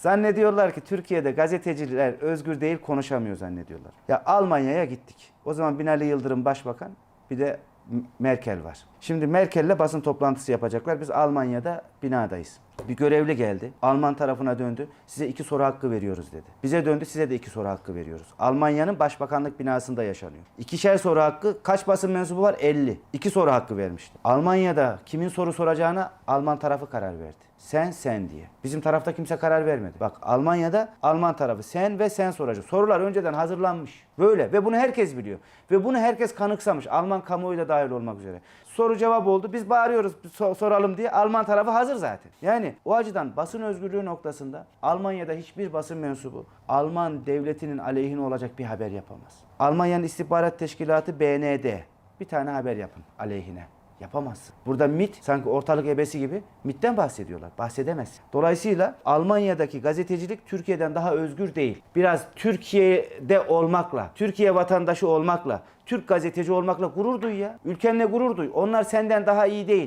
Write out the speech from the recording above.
Zannediyorlar ki Türkiye'de gazeteciler özgür değil konuşamıyor zannediyorlar. Ya Almanya'ya gittik. O zaman Binali Yıldırım başbakan bir de Merkel var. Şimdi Merkel'le basın toplantısı yapacaklar. Biz Almanya'da binadayız. Bir görevli geldi. Alman tarafına döndü. Size iki soru hakkı veriyoruz dedi. Bize döndü size de iki soru hakkı veriyoruz. Almanya'nın başbakanlık binasında yaşanıyor. İkişer soru hakkı kaç basın mensubu var? 50. İki soru hakkı vermişti. Almanya'da kimin soru soracağına Alman tarafı karar verdi. Sen sen diye. Bizim tarafta kimse karar vermedi. Bak Almanya'da Alman tarafı sen ve sen soracak. Sorular önceden hazırlanmış. Böyle ve bunu herkes biliyor. Ve bunu herkes kanıksamış. Alman kamuoyu da dahil olmak üzere. Soru cevap oldu. Biz bağırıyoruz so- soralım diye. Alman tarafı hazır zaten. Yani o açıdan basın özgürlüğü noktasında Almanya'da hiçbir basın mensubu Alman devletinin aleyhine olacak bir haber yapamaz. Almanya'nın istihbarat teşkilatı BND. Bir tane haber yapın aleyhine. Yapamazsın. Burada MIT sanki ortalık ebesi gibi MIT'ten bahsediyorlar. Bahsedemezsin. Dolayısıyla Almanya'daki gazetecilik Türkiye'den daha özgür değil. Biraz Türkiye'de olmakla, Türkiye vatandaşı olmakla, Türk gazeteci olmakla gurur duy ya. Ülkenle gurur duy. Onlar senden daha iyi değil.